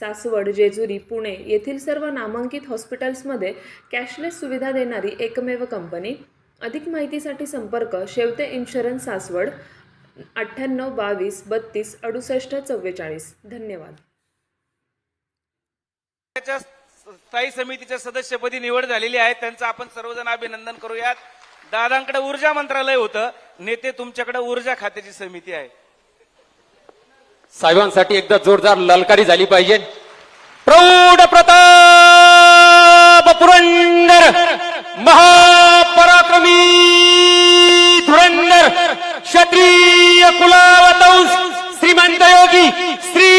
सासवड जेजुरी पुणे येथील सर्व नामांकित हॉस्पिटल्समध्ये कॅशलेस सुविधा देणारी एकमेव कंपनी. अधिक माहितीसाठी संपर्क शेवते इन्शुरन्स सासवड अठ्ठ्याण्णव बावीस बत्तीस अडुसष्ट चव्वेचाळीस. धन्यवाद. त्याच्या स्थायी समितीच्या सदस्यपदी निवड झालेली आहे. त्यांचं आपण सर्वजण अभिनंदन करूयात. दादांकडे ऊर्जा मंत्रालय होतं. नेते तुमच्याकडे ऊर्जा खात्याची समिती आहे. साहेबांसाठी एकदा जोरदार ललकारी झाली पाहिजे. प्रौढ प्रताप पुरंदर महापराक्रमी धुरंदर क्षत्रिय कुलावतंस श्रीमंत योगी श्री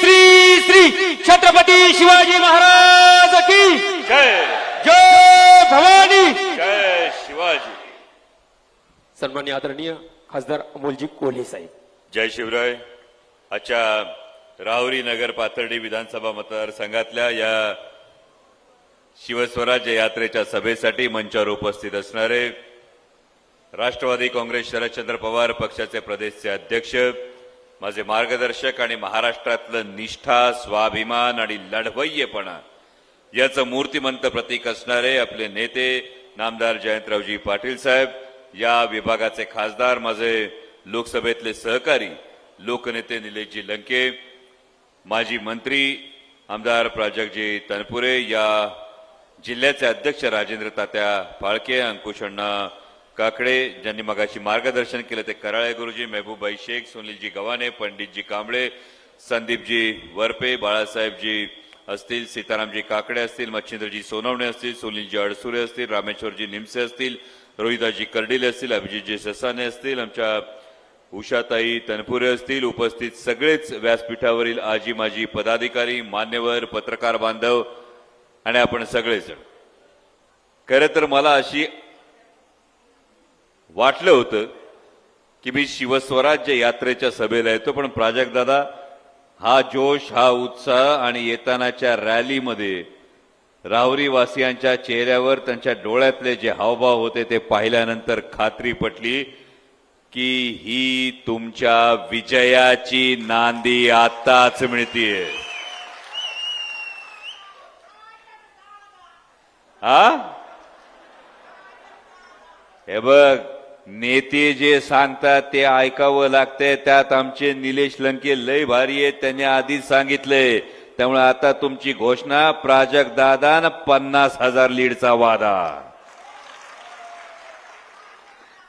श्री श्री छत्रपती शिवाजी महाराज की जय। जय भवानी। जय शिवाजी। सन्मान्य आदरणीय खासदार अमोलजी कोल्हे साहेब। जय शिवराय। आजच्या राहुरी नगर पाथर्डी विधानसभा मतदारसंघातल्या या शिवस्वराज्य यात्रेच्या सभेसाठी मंचावर उपस्थित असणारे राष्ट्रवादी काँग्रेस शरदचंद्र पवार पक्षाचे प्रदेशचे अध्यक्ष माझे मार्गदर्शक आणि महाराष्ट्रातलं निष्ठा स्वाभिमान आणि लढवय्येपणा याचं मूर्तिमंत प्रतीक असणारे आपले नेते नामदार जयंतरावजी पाटील साहेब या विभागाचे खासदार माझे लोकसभेतले सहकारी लोकनेते निलेशजी लंके, माजी मंत्री आमदार प्राजक्तजी तनपुरे या जिल्ह्याचे अध्यक्ष राजेंद्र तात्या फाळके, अंकुश अण्णा काकडे ज्यांनी मगाशी मार्गदर्शन केलं ते कराळे गुरुजी मेहबूबाई शेख, सुनीलजी गव्हाणे, पंडितजी कांबळे, संदीपजी वरपे, बाळासाहेबजी असतील, सीतारामजी काकडे असतील, मच्छिंद्रजी सोनवणे असतील, सुनीलजी अडसुरे असतील, रामेश्वरजी निमसे असतील रोहिदाजी कर्डिले असतील, अभिजितजी ससाने असतील, आमच्या उषाताई तनपुरे असतील उपस्थित सगळेच व्यासपीठावरील आजी माजी पदाधिकारी मान्यवर पत्रकार बांधव आणि आपण सगळेजण. खरं तर मला अशी वाटलं होतं की मी शिवस्वराज्य यात्रेच्या सभेला येतो पण प्राजक्तदादा हा जोश हा उत्साह आणि येतानाच्या रॅलीमध्ये राहुरीवासियांच्या चेहऱ्यावर त्यांच्या डोळ्यातले जे हावभाव होते ते पाहिल्यानंतर खात्री पटली. की ही तुमच्या विजयाची नांदी आताच मिळतीये. हा? हे बघ नेते जे सांगतात ते ऐकावं लागतंय. त्यात आमचे निलेश लंके लय भारी आहेत त्यांनी आधीच सांगितलंय. त्यामुळे आता तुमची घोषणा प्राजक दादा पन्नास हजार लीडचा वादा.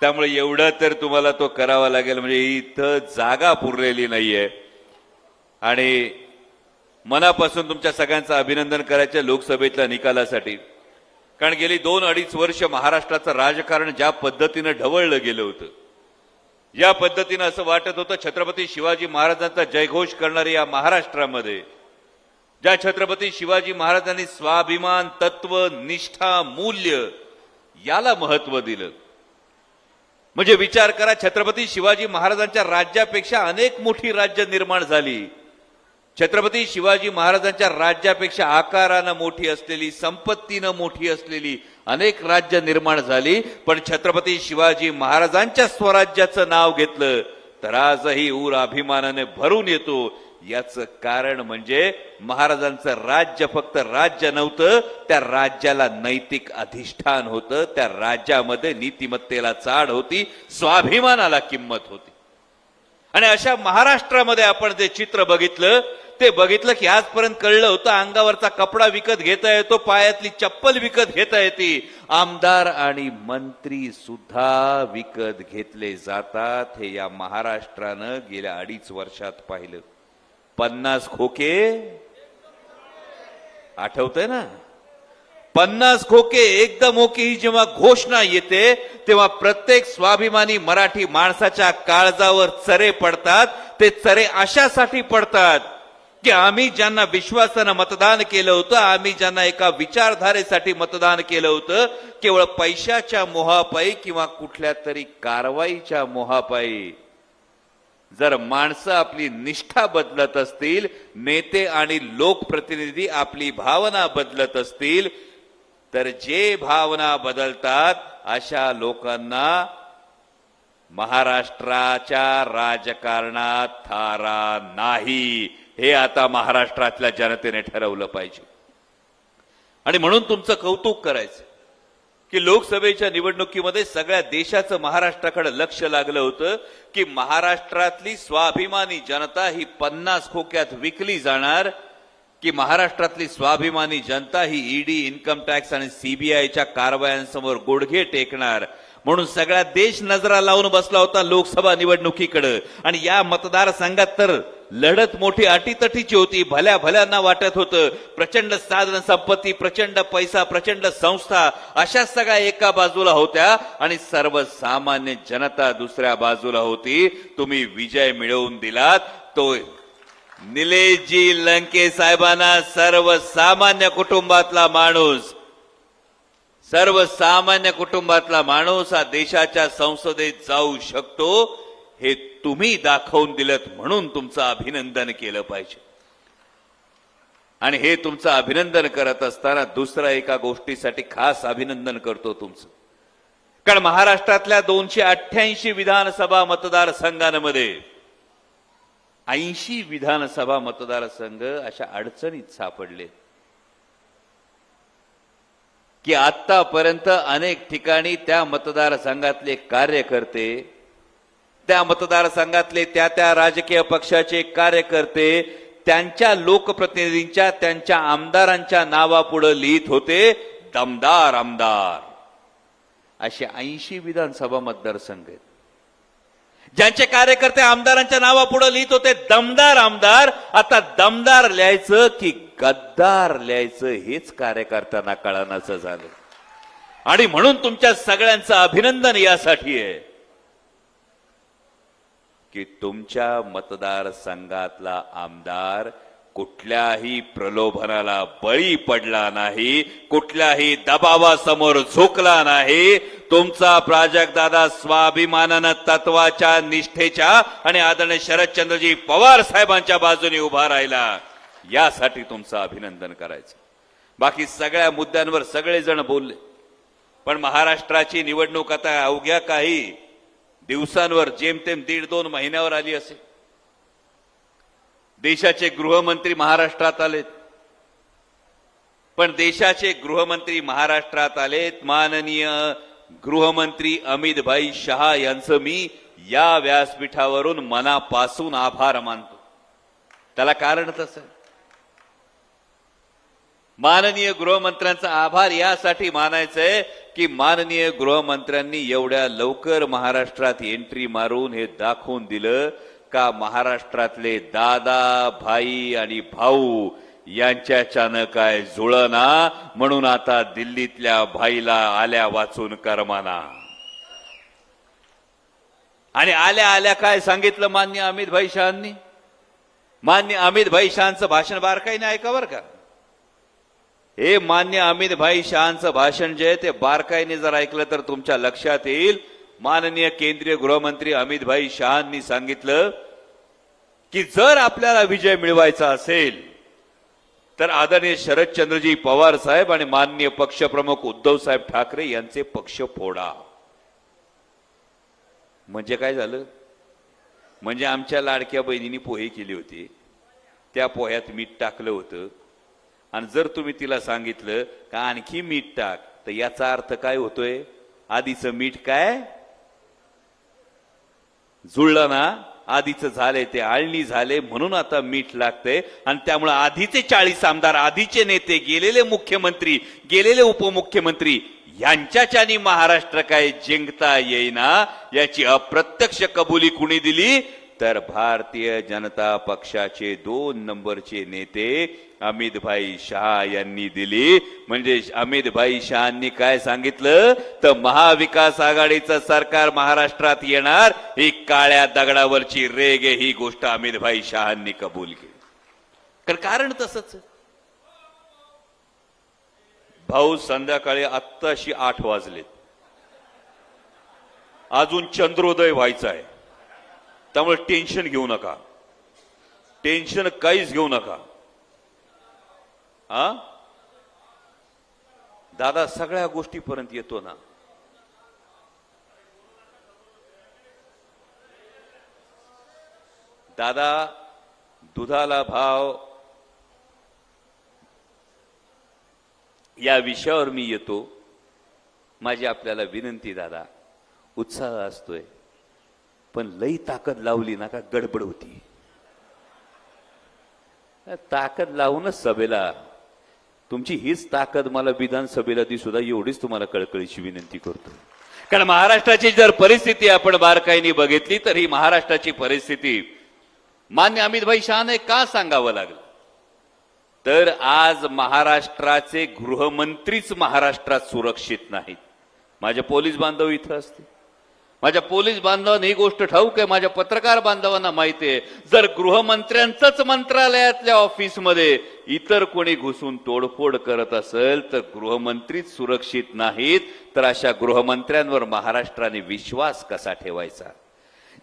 त्यामुळे एवढं तर तुम्हाला तो करावा लागेल म्हणजे इथं जागा पुरलेली नाहीये. आणि मनापासून तुमच्या सगळ्यांचं अभिनंदन करायचं लोकसभेतल्या निकालासाठी. कारण गेली दोन अडीच वर्ष महाराष्ट्राचं राजकारण ज्या पद्धतीनं ढवळलं गेलं होतं या पद्धतीनं असं वाटत होतं छत्रपती शिवाजी महाराजांचा जयघोष करणारे या महाराष्ट्रामध्ये ज्या छत्रपती शिवाजी महाराजांनी स्वाभिमान तत्व निष्ठा मूल्य याला महत्त्व दिलं. म्हणजे विचार करा छत्रपती शिवाजी महाराजांच्या राज्यापेक्षा अनेक मोठी राज्य निर्माण झाली. छत्रपती शिवाजी महाराजांच्या राज्यापेक्षा आकारानं मोठी असलेली संपत्तीनं मोठी असलेली अनेक राज्य निर्माण झाली पण छत्रपती शिवाजी महाराजांच्या स्वराज्याचं नाव घेतलं तर आजही ऊर अभिमानाने भरून येतो. याचं कारण म्हणजे महाराजांचं राज्य फक्त राज्य नव्हतं त्या राज्याला नैतिक अधिष्ठान होतं त्या राज्यामध्ये नीतिमत्तेला चाड होती स्वाभिमानाला किंमत होती. आणि अशा महाराष्ट्रामध्ये आपण जे चित्र बघितलं ते बघितलं की आजपर्यंत कळलं होतं अंगावरचा कपडा विकत घेता येतो पायातली चप्पल विकत घेता येते. आमदार आणि मंत्री सुद्धा विकत घेतले जातात हे या महाराष्ट्रानं गेल्या अडीच वर्षात पाहिलं. पन्नास खोके आठवतंय ना? पन्नास खोके एकदम ओके ही जेव्हा घोषणा येते तेव्हा प्रत्येक स्वाभिमानी मराठी माणसाच्या काळजावर चरे पडतात ते चरे अशासाठी पडतात की आम्ही ज्यांना विश्वासानं मतदान केलं होतं आम्ही ज्यांना एका विचारधारेसाठी मतदान केलं होतं केवळ पैशाच्या मोहापायी किंवा कुठल्या तरी कारवाईच्या मोहापायी जर माणसं आपली निष्ठा बदलत असतील नेते आणि लोकप्रतिनिधी आपली भावना बदलत असतील तर जे भावना बदलतात अशा लोकांना महाराष्ट्राच्या राजकारणात थारा नाही. हे आता महाराष्ट्रातल्या जनतेने ठरवलं पाहिजे. आणि म्हणून तुमचं कौतुक करायचं. की लोकसभेच्या निवडणुकीमध्ये सगळ्या देशाचं महाराष्ट्राकडे लक्ष लागलं होतं की महाराष्ट्रातली स्वाभिमानी जनता ही पन्नास खोक्यात विकली जाणार. की महाराष्ट्रातली स्वाभिमानी जनता ही ईडी इन्कम टॅक्स आणि सीबीआयच्या कारवायांसमोर गुडघे टेकणार. म्हणून सगळा देश नजरा लावून बसला होता लोकसभा निवडणुकीकडे. आणि या मतदारसंघात तर लढत मोठी अटीतटीची होती भल्या भल्यांना वाटत होतं. प्रचंड साधन संपत्ती प्रचंड पैसा प्रचंड संस्था अशा सगळ्या एका बाजूला होत्या आणि सर्वसामान्य जनता दुसऱ्या बाजूला होती. तुम्ही विजय मिळवून दिलात तो निलेशजी लंके साहेबांना सर्वसामान्य कुटुंबातला माणूस सर्वसामान्य कुटुंबातला माणूस हा देशाच्या संसदेत जाऊ शकतो हे तुम्ही दाखवून दिलं म्हणून तुमचं अभिनंदन केलं पाहिजे. आणि हे तुमचं अभिनंदन करत असताना दुसऱ्या एका गोष्टीसाठी खास अभिनंदन करतो तुमचं. कारण महाराष्ट्रातल्या दोनशे अठ्ठ्याऐंशी विधानसभा मतदारसंघांमध्ये ऐंशी विधानसभा मतदारसंघ अशा अडचणीत सापडले. की आतापर्यंत अनेक ठिकाणी त्या मतदारसंघातले कार्यकर्ते त्या मतदारसंघातले त्या त्या राजकीय पक्षाचे कार्यकर्ते त्यांच्या लोकप्रतिनिधींच्या त्यांच्या आमदारांच्या नावापुढे लिहित होते दमदार आमदार. असे ऐंशी विधानसभा मतदारसंघ आहेत. ज्यांचे कार्यकर्ते आमदारांच्या नावापुढे लिहित होते दमदार आमदार आता दमदार लिहायचं की गद्दार लिहायचं हेच कार्यकर्त्यांना कळण्याचं झालं. आणि म्हणून तुमच्या सगळ्यांचं अभिनंदन यासाठी आहे की तुमच्या मतदारसंघातला आमदार कुठल्याही प्रलोभनाला बळी पडला नाही कुठल्याही दबावासमोर झोकला नाही. तुमचा प्राजक्तदादा स्वाभिमानानं तत्वाच्या निष्ठेच्या आणि आदरणीय शरदचंद्रजी पवार साहेबांच्या बाजूने उभा राहिला. यासाठी तुमचं अभिनंदन करायचं. बाकी सगळ्या मुद्द्यांवर सगळेजण बोलले. पण महाराष्ट्राची निवडणूक आता अवघ्या काही दिवसांवर जेमतेम दीड दोन महिन्यावर आली असेल. देशाचे गृहमंत्री महाराष्ट्रात आलेत. पण देशाचे गृहमंत्री महाराष्ट्रात आलेत माननीय गृहमंत्री अमित भाई शहा यांचं मी या व्यासपीठावरून मनापासून आभार मानतो. त्याला कारण तसं. माननीय गृहमंत्र्यांचा आभार यासाठी मानायचंय की माननीय गृहमंत्र्यांनी एवढ्या लवकर महाराष्ट्रात एंट्री मारून हे दाखवून दिलं. का महाराष्ट्रातले दादा भाई आणि भाऊ यांच्याच्यानं काय जुळना? म्हणून आता दिल्लीतल्या भाईला आल्या वाचून करमाना. आणि आल्या आल्या काय सांगितलं मान्य अमित भाई शहांनी? मान्य अमित भाई शहांचं भाषण बारकाईने ऐका बरं का. हे मान्य अमित भाई शहांचं भाषण जे आहे ते बारकाईने जर ऐकलं तर तुमच्या लक्षात येईल. माननीय केंद्रीय गृहमंत्री अमित भाई शहांनी सांगितलं की जर आपल्याला विजय मिळवायचा असेल तर आदरणीय शरदचंद्रजी पवार साहेब आणि माननीय पक्षप्रमुख उद्धव साहेब ठाकरे यांचे पक्ष फोडा. म्हणजे काय झालं? म्हणजे आमच्या लाडक्या बहिणीने पोहे केली होती. त्या पोह्यात मीठ टाकलं होतं. आणि जर तुम्ही तिला सांगितलं का आणखी मीठ टाक तर याचा अर्थ काय होतोय? आधीचं मीठ काय? जुळलं ना आधीच झालंय ते आळणी झाले म्हणून आता मीठ लागतंय. आणि त्यामुळे आधीचे चाळीस आमदार आधीचे नेते गेलेले मुख्यमंत्री गेलेले उपमुख्यमंत्री यांच्याच्यानी महाराष्ट्र काय जिंकता येईना याची अप्रत्यक्ष कबुली कुणी दिली? तर भारतीय जनता पक्षाचे दोन नंबरचे नेते अमित भाई शहा यांनी दिली. म्हणजे अमित भाई शहांनी काय सांगितलं? तर महाविकास आघाडीचं सरकार महाराष्ट्रात येणार. ही काळ्या दगडावरची रेग ही गोष्ट अमित भाई शहांनी कबूल केली. कारण कारण तसंच भाऊ संध्याकाळी आत्ताशी आठ वाजलेत. अजून चंद्रोदय व्हायचा आहे. त्यामुळे टेन्शन घेऊ नका. टेन्शन काहीच घेऊ नका. हा? दादा सगळ्या गोष्टीपर्यंत येतो ना. दादा दुधाला भाव या विषयावर मी येतो. माझी आपल्याला विनंती दादा. उत्साह असतोय. पण लई ताकद लावली ना का गडबड होती. ताकद लावूनच सभेला तुमची हीच ताकद मला विधानसभेला ती सुद्धा एवढीच तुम्हाला कळकळीची विनंती करतो. कारण महाराष्ट्राची जर परिस्थिती आपण बारकाईने बघितली तर ही महाराष्ट्राची परिस्थिती मान्य अमित भाई शहाने का सांगावं लागलं? तर आज महाराष्ट्राचे गृहमंत्रीच महाराष्ट्रात सुरक्षित नाहीत. माझे पोलीस बांधव इथं असतील. माझ्या पोलीस बांधवांना ही गोष्ट ठाऊक आहे माझ्या पत्रकार बांधवांना माहिती आहे. जर गृहमंत्र्यांचंच मंत्रालयातल्या ऑफिसमध्ये इतर कोणी घुसून तोडफोड करत असेल तर गृहमंत्रीच सुरक्षित नाहीत. तर अशा गृहमंत्र्यांवर महाराष्ट्राने विश्वास कसा ठेवायचा?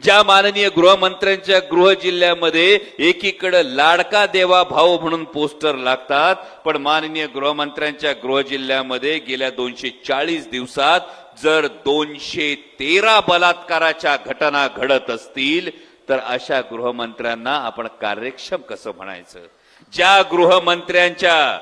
ज्या माननीय गृहमंत्र्यांच्या गृह जिल्ह्यामध्ये एकीकडे लाडका देवा भाऊ म्हणून पोस्टर लागतात पण माननीय गृहमंत्र्यांच्या गृह जिल्ह्यामध्ये गेल्या दोनशे चाळीस दिवसात जर दोनशे तेरा बलात्काराच्या घटना घडत असतील तर अशा गृहमंत्र्यांना आपण कार्यक्षम कसं म्हणायचं? ज्या गृहमंत्र्यांच्या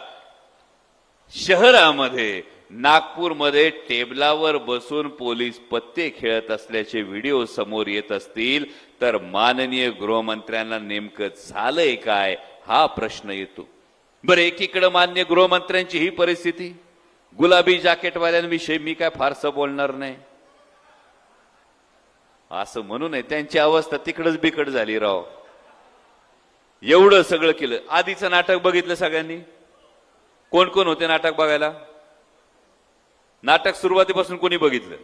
शहरामध्ये नागपूरमध्ये टेबलावर बसून पोलीस पत्ते खेळत असल्याचे व्हिडिओ समोर येत असतील तर माननीय गृहमंत्र्यांना नेमकं झालंय काय हा प्रश्न येतो. बरं एकीकडे मान्य गृहमंत्र्यांची ही परिस्थिती. गुलाबी जाकेटवाल्यांविषयी मी काय फारसं बोलणार नाही. असं म्हणू नये त्यांची अवस्था तिकडच बिकट झाली राव. एवढं सगळं केलं. आधीचं नाटक बघितलं सगळ्यांनी? कोण कोण होते नाटक बघायला? नाटक सुरुवातीपासून कोणी बघितलं?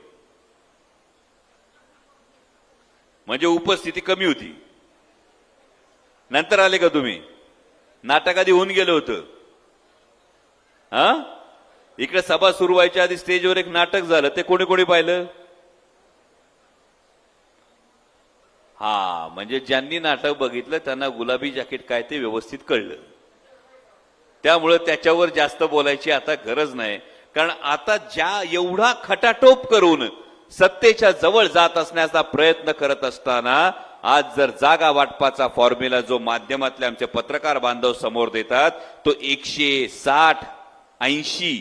म्हणजे उपस्थिती कमी होती. नंतर आले का तुम्ही? नाटक आधी होऊन गेलं होतं. हा? इकडे सभा सुरू व्हायच्या आधी स्टेजवर एक नाटक झालं ते कोणी कोणी पाहिलं? हा म्हणजे ज्यांनी नाटक बघितलं त्यांना गुलाबी जॅकेट काय ते व्यवस्थित कळलं. त्यामुळं त्याच्यावर जास्त बोलायची आता गरज नाही. कारण आता ज्या एवढा खटाटोप करून सत्तेच्या जवळ जात असण्याचा प्रयत्न करत असताना आज जर जागा वाटपाचा फॉर्म्युला जो माध्यमातले आमचे पत्रकार बांधव समोर देतात तो एकशे साठ ऐंशी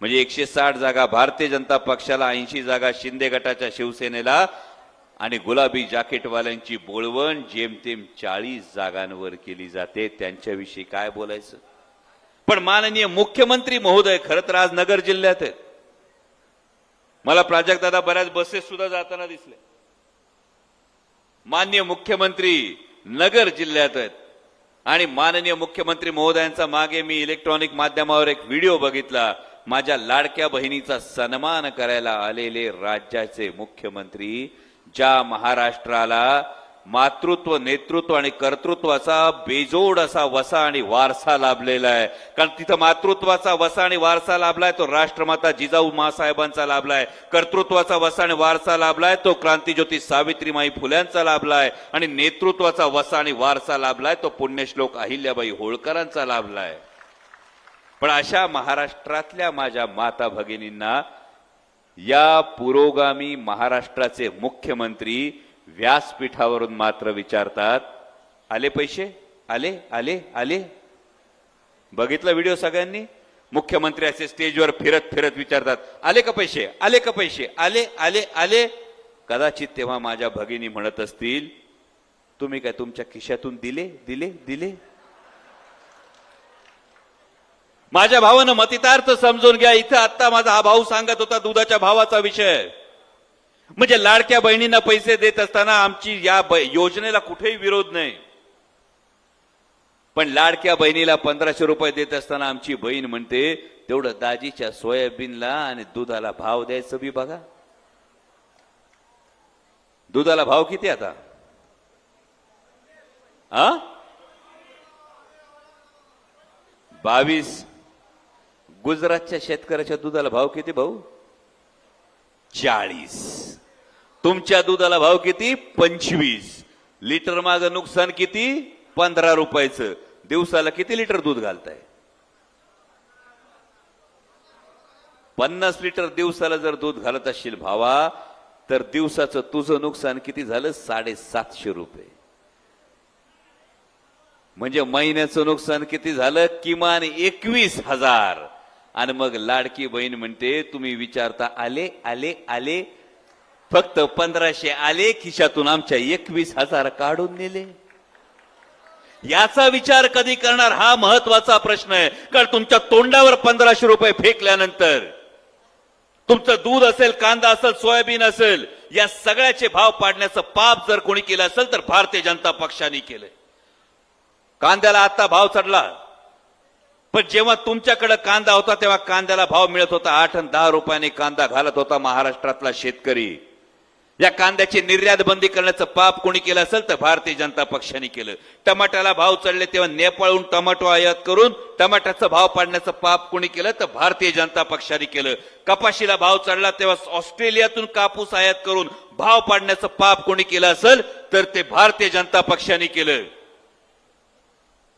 म्हणजे एकशे साठ जागा भारतीय जनता पक्षाला ऐंशी जागा शिंदे गटाच्या शिवसेनेला आणि गुलाबी जाकेटवाल्यांची बोळवण जेमतेम चाळीस जागांवर केली जाते. त्यांच्याविषयी काय बोलायचं? पण माननीय मुख्यमंत्री महोदय खरं तर आज नगर जिल्ह्यात आहेत. मला प्राजक्तदादा बऱ्याच बसेस सुद्धा जाताना दिसले. मान्य मुख्यमंत्री नगर जिल्ह्यात आहेत. आणि माननीय मुख्यमंत्री महोदयांचा मागे मी इलेक्ट्रॉनिक माध्यमावर एक व्हिडिओ बघितला. माझ्या लाडक्या बहिणीचा सन्मान करायला आलेले राज्याचे मुख्यमंत्री ज्या महाराष्ट्राला मातृत्व नेतृत्व आणि कर्तृत्वाचा बेजोड असा वसा आणि वारसा लाभलेला आहे. कारण तिथं मातृत्वाचा वसा आणि वारसा लाभलाय तो राष्ट्रमाता जिजाऊ मासाहेबांचा लाभलाय. कर्तृत्वाचा वसा आणि वारसा लाभलाय तो क्रांतीज्योती सावित्रीमाई फुल्यांचा लाभलाय. आणि नेतृत्वाचा वसा आणि वारसा लाभलाय तो पुण्यश्लोक अहिल्याबाई होळकरांचा लाभलाय. पण अशा महाराष्ट्रातल्या माझ्या माता भगिनींना या पुरोगामी महाराष्ट्राचे मुख्यमंत्री व्यासपीठावरून मात्र विचारतात आले पैसे? आले? आले? आले? बघितला व्हिडिओ सगळ्यांनी? मुख्यमंत्री असे स्टेजवर फिरत फिरत विचारतात आले का पैसे? आले का पैसे? आले? आले? आले? कदाचित तेव्हा माझ्या भगिनी म्हणत असतील तुम्ही काय तुमच्या खिशातून दिले? दिले? दिले? माझ्या भावानं मतितार्थ समजून घ्या इथं आत्ता माझा हा भाऊ सांगत होता दुधाच्या भावाचा विषय. म्हणजे लाडक्या बहिणींना पैसे देत असताना आमची या योजनेला कुठेही विरोध नाही. पण लाडक्या बहिणीला पंधराशे रुपये देत असताना आमची बहीण म्हणते तेवढं दाजीच्या सोयाबीनला आणि दुधाला भाव द्यायचं बी बघा. दुधाला भाव किती आता? हा बावीस. गुजरातच्या शेतकऱ्याच्या दुधाला भाव किती भाऊ? चाळीस. तुमच्या दुधाला भाव किती? पंचवीस. लिटर माझं नुकसान किती? पंधरा रुपयाचं. दिवसाला किती लिटर दूध घालताय? पन्नास लिटर दिवसाला जर दूध घालत असशील भावा तर दिवसाचं तुझं नुकसान किती झालं? साडेसातशे रुपये. म्हणजे महिन्याचं नुकसान किती झालं? किमान एकवीस हजार. आणि मग लाडकी बहीण म्हणते तुम्ही विचारता आले आले आले? फक्त पंधराशे आले खिशातून आमच्या एकवीस हजार काढून नेले. याचा विचार कधी करणार? हा महत्त्वाचा प्रश्न आहे. कारण तुमच्या तोंडावर पंधराशे रुपये फेकल्यानंतर तुमचं दूध असेल कांदा असेल सोयाबीन असेल या सगळ्याचे भाव पाडण्याचं पाप जर कोणी केलं असेल तर भारतीय जनता पक्षाने केलंय. कांद्याला आता भाव चढला. पण जेव्हा तुमच्याकडे कांदा होता तेव्हा कांद्याला भाव मिळत होता. आठ आणि दहा रुपयाने कांदा घालत होता महाराष्ट्रातला शेतकरी. या कांद्याची निर्यात बंदी करण्याचं पाप कोणी केलं असेल तर भारतीय जनता पक्षाने केलं. टमाट्याला भाव चढले तेव्हा नेपाळहून टमाटो आयात करून टमाट्याचा भाव पाडण्याचं पाप कोणी केलं तर भारतीय जनता पक्षाने केलं. कपाशीला भाव चढला तेव्हा ऑस्ट्रेलियातून कापूस आयात करून भाव पाडण्याचं पाप कोणी केलं असेल तर ते भारतीय जनता पक्षाने केलं.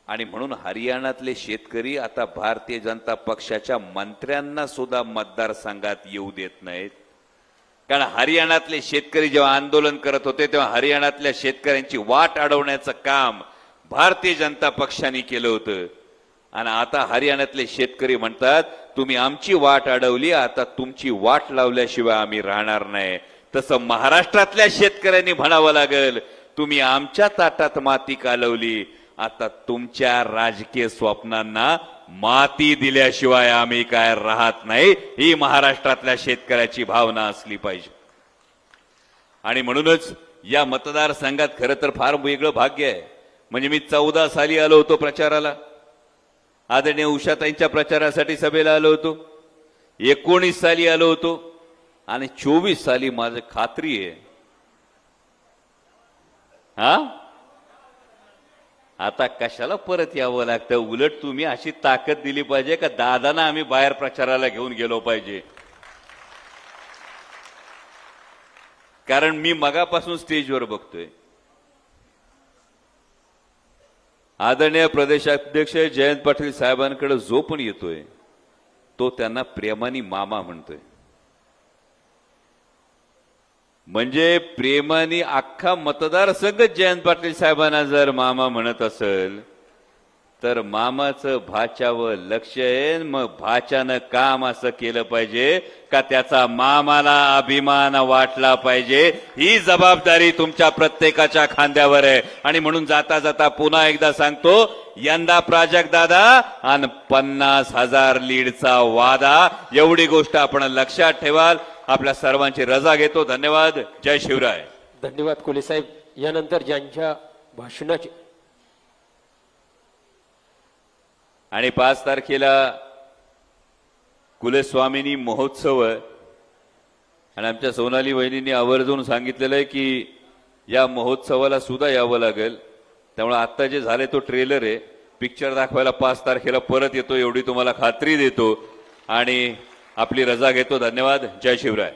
आणि म्हणून हरियाणातले शेतकरी आता भारतीय जनता पक्षाच्या मंत्र्यांना सुद्धा मतदारसंघात येऊ देत नाहीत. कारण हरियाणातले शेतकरी जेव्हा आंदोलन करत होते तेव्हा हरियाणातल्या शेतकऱ्यांची वाट अडवण्याचं काम भारतीय जनता पक्षाने केलं होतं. आणि आता हरियाणातले शेतकरी म्हणतात तुम्ही आमची वाट अडवली आता तुमची वाट लावल्याशिवाय आम्ही राहणार नाही. तसं महाराष्ट्रातल्या शेतकऱ्यांनी म्हणावं लागेल तुम्ही आमच्या ताटात माती कालवली आता तुमच्या राजकीय स्वप्नांना माती दिल्याशिवाय आम्ही काय राहत नाही. ही महाराष्ट्रातल्या शेतकऱ्याची भावना असली पाहिजे. आणि म्हणूनच या मतदारसंघात खरं तर फार वेगळं भाग्य आहे. म्हणजे मी चौदा साली आलो होतो प्रचाराला. आदरणीय उषाताईंच्या प्रचारासाठी सभेला आलो होतो. एकोणीस साली आलो होतो. आणि चोवीस साली माझं खात्री आहे. हा? आता कशाला परत यावं लागतं? उलट तुम्ही अशी ताकद दिली पाहिजे का दादांना आम्ही बाहेर प्रचाराला घेऊन गेलो पाहिजे? कारण मी मगापासून स्टेजवर बघतोय. आदरणीय प्रदेशाध्यक्ष जयंत पाटील साहेबांकडे जो पण येतोय तो त्यांना प्रेमानी मामा म्हणतोय. म्हणजे प्रेमाने अख्खा मतदारसंघ जयंत पाटील साहेबांना जर मामा म्हणत असेल तर मामाचं भाच्यावर लक्ष आहे मग भाच्यानं काम असं केलं पाहिजे का त्याचा मामाला अभिमान वाटला पाहिजे? ही जबाबदारी तुमच्या प्रत्येकाच्या खांद्यावर आहे. आणि म्हणून जाता जाता पुन्हा एकदा सांगतो यंदा प्राजक्त दादा आणि पन्नास हजार लीडचा वादा. एवढी गोष्ट आपण लक्षात ठेवाल. आपल्या सर्वांची रजा घेतो. धन्यवाद. जय शिवराय. धन्यवाद कोले साहेब. यानंतर ज्यांच्या भाषणाचे आणि पाच तारखेला कुलस्वामिनी महोत्सव आणि आमच्या सोनाली वहिनींनी आवर्जून सांगितलेलं आहे की या महोत्सवाला सुद्धा यावं लागेल. त्यामुळे आत्ता जे झाले तो ट्रेलर आहे. पिक्चर दाखवायला पाच तारखेला परत येतो. एवढी तुम्हाला खात्री देतो. आणि आपली रजा घेतो. धन्यवाद. जय शिवराय.